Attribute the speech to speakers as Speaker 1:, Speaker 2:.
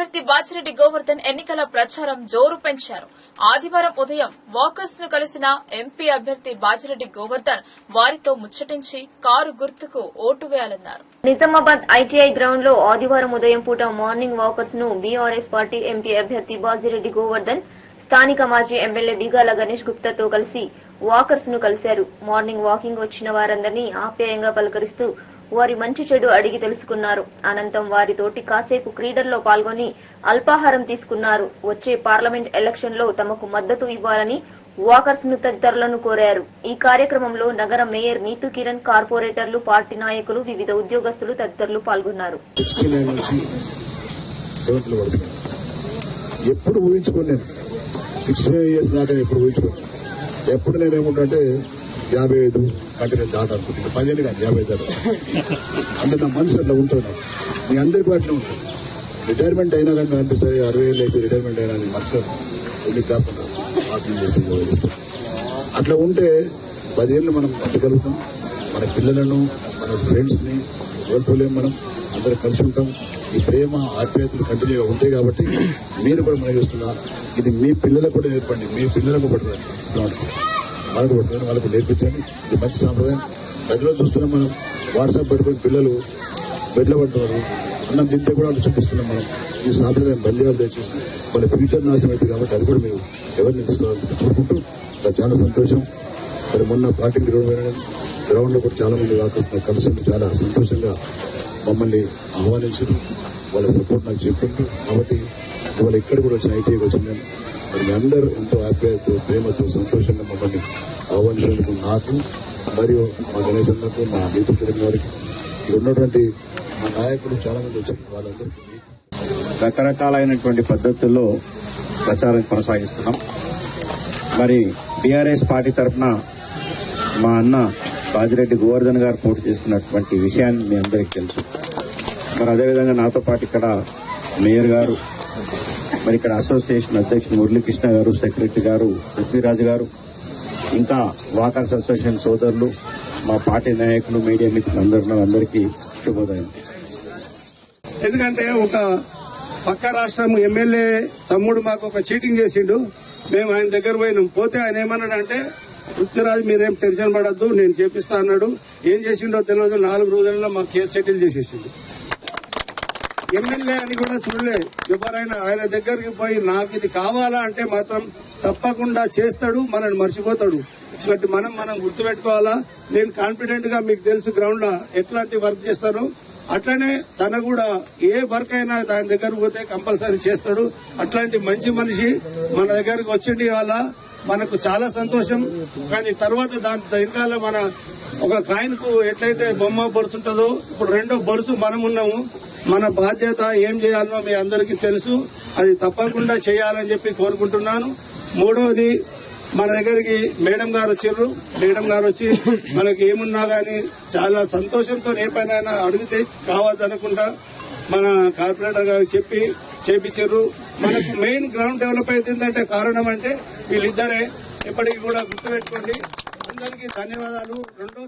Speaker 1: అభ్యర్థి బాచిరెడ్డి గోవర్ధన్ ఎన్నికల ప్రచారం జోరు పెంచారు. ఆదివారం ఉదయం వాకర్స్ను కలిసిన ఎంపీ అభ్యర్థి బాచిరెడ్డి గోవర్ధన్ వారితో ముచ్చటించి కారు గుర్తుకు ఓటు వేయాలన్నారు.
Speaker 2: నిజామాబాద్ ఐటీఐ గ్రౌండ్లో ఆదివారం ఉదయం పూట మార్నింగ్ వాకర్స్ను బీఆర్ఎస్ పార్టీ ఎంపీ అభ్యర్థి బాజిరెడ్డి గోవర్ధన్ స్థానిక మాజీ ఎమ్మెల్యే బిగాల గణేష్ గుప్తాతో కలిసి వాకర్స్ను కలిశారు. మార్నింగ్ వాకింగ్ వచ్చిన వారందరినీ ఆప్యాయంగా పలకరిస్తూ వారి మంచి చెడు అడిగి తెలుసుకున్నారు. అనంతరం వారితోటి కాసేపు క్రీడల్లో పాల్గొని అల్పాహారం తీసుకున్నారు. వచ్చే పార్లమెంట్ ఎలక్షన్లో తమకు మద్దతు ఇవ్వాలని వాకర్స్ను తదితరులను కోరారు. ఈ కార్యక్రమంలో నగర మేయర్ నీతు కిరణ్ కార్పొరేటర్లు పార్టీ నాయకులు వివిధ ఉద్యోగస్తులు తదితరులు పాల్గొన్నారు.
Speaker 3: ఎప్పుడు ఊహించుకోను సిక్స్టీ ఇయర్స్ దాకా ఎప్పుడు ఊహించుకోను. ఎప్పుడు నేను యాభై ఐదు కంటిన్యూ నేను దాట అనుకుంటున్నాను పదిహేను కాదు యాభై దాట అంటే నా మనసు అట్లా ఉంటుంది. నీ మీ అందరికీ అట్లా ఉంటుంది. రిటైర్మెంట్ అయినా కానీ అనిపిస్తారు అనిపిస్తుంది అరవై ఏళ్ళు అయితే రిటైర్మెంట్ అయినా నీ మనసు ఎందుకు కాకుండా ఆత్మ చేసి చేస్తాను అట్లా ఉంటే పదేళ్ళు మనం బతకగలుగుతాం. మన పిల్లలను మన ఫ్రెండ్స్ని ని మనం. అందరం కలిసి ఉంటాం. ఈ ప్రేమ ఆప్యాయతలు కంటిన్యూగా ఉంటాయి కాబట్టి మీరు కూడా మనం చూస్తున్నా. ఇది మీ పిల్లలకు కూడా నేర్పండి మీ పిల్లలకు కూడా వాళ్ళకు మనకు వాళ్ళకు నేర్పించండి. ఇది మంచి సాంప్రదాయం. ప్రతిరోజు చూస్తున్నాం మనం వాట్సాప్ పెట్టుకుని పిల్లలు బెడ్ల పడుతున్నారు. అన్నం తింటే కూడా వాళ్ళు చూపిస్తున్నాం మనం. ఈ సాంప్రదాయం బంద్ చేయాలి దయచేసి. వాళ్ళ ఫ్యూచర్ నాశనం అవుతుంది కాబట్టి అది కూడా మీరు ఎవరిని తీసుకోవాలని కోరుకుంటూ నాకు చాలా సంతోషం. మరి మొన్న పార్టీ గ్రౌండ్ గ్రౌండ్లో కూడా చాలా మంది వాకర్స్ కలిసి చాలా సంతోషంగా మమ్మల్ని ఆహ్వానించారు. వాళ్ళ సపోర్ట్ నాకు చెప్పిండ్రు కాబట్టి వాళ్ళు ఇక్కడ కూడా వచ్చిన ఐటీఐకి వచ్చిన నేను మరి మీ అందరూ ఎంతో ఆప్యాయతో ప్రేమతో సంతోషంగా మమ్మల్ని నాకు మరియు మా గణేష్ మా నీతి కిరణ్ గారికి ఉన్నటువంటి మా నాయకులు చాలా మంది వచ్చారు. వాళ్ళందరికీ
Speaker 4: రకరకాలైనటువంటి పద్ధతుల్లో ప్రచారం కొనసాగిస్తున్నాం. మరి బీఆర్ఎస్ పార్టీ తరఫున మా అన్న బాజిరెడ్డి గోవర్ధన్ గారు పోటీ చేస్తున్నటువంటి విషయాన్ని మీ అందరికీ తెలుసు. మరి అదేవిధంగా నాతో పాటు ఇక్కడ మేయర్ గారు మరి ఇక్కడ అసోసియేషన్ అధ్యక్షుడు మురళీకృష్ణ గారు సెక్రటరీ గారు పృథ్వీరాజు గారు ఇంకా వాకర్స్ అసోసియేషన్ సోదరులు మా పార్టీ నాయకులు మీడియా మిత్రులందరూ అందరికీ శుభోదయం.
Speaker 5: ఎందుకంటే ఒక పక్క రాష్ట్రం ఎమ్మెల్యే తమ్ముడు మాకు ఒక చీటింగ్ చేసిండు. మేము ఆయన దగ్గర పోయినాం. పోతే ఆయన ఏమన్నాడంటే పృథ్వీరాజ్ మీరేం టెన్షన్ పడద్దు నేను చేపిస్తా అన్నాడు. ఏం చేసిండో తెలియదు నాలుగు రోజుల్లో మా కేసు సెటిల్ చేసేసిండు. ఎమ్మెల్యే అని కూడా చూడలే ఎవరైనా ఆయన దగ్గరికి పోయి నాకు ఇది కావాలా అంటే మాత్రం తప్పకుండా చేస్తాడు మనల్ని మర్చిపోతాడు. కాబట్టి మనం మనం గుర్తుపెట్టుకోవాలా? నేను కాన్ఫిడెంట్గా మీకు తెలుసు గ్రౌండ్లో ఎట్లాంటి వర్క్ చేస్తాను అట్లనే తన కూడా ఏ వర్క్ అయినా దాని దగ్గరకు పోతే కంపల్సరీ చేస్తాడు. అట్లాంటి మంచి మనిషి మన దగ్గరకు వచ్చిండి వల్ల మనకు చాలా సంతోషం. కానీ తర్వాత దాని వెనకాల మన ఒక కాయిన్కు ఎట్లయితే బొమ్మ బొరుసు ఉంటుందో ఇప్పుడు రెండో బొరుసు మనం ఉన్నాము మన బాధ్యత ఏం చేయాలనో మీ అందరికీ తెలుసు. అది తప్పకుండా చేయాలని చెప్పి కోరుకుంటున్నాను. మూడవది మన దగ్గరికి మేడం గారు వచ్చారు. మేడం గారు వచ్చి మనకి ఏమున్నా కానీ చాలా సంతోషంతో ఏ పైన అడిగితే కావద్దనకుండా మన కార్పొరేటర్ గారు చెప్పి చేపించారు. మనకు మెయిన్ గ్రౌండ్ డెవలప్ అవుతుందంటే కారణం అంటే వీళ్ళిద్దరే. ఇప్పటికి కూడా గుర్తుపెట్టుకోండి. అందరికీ ధన్యవాదాలు. రెండో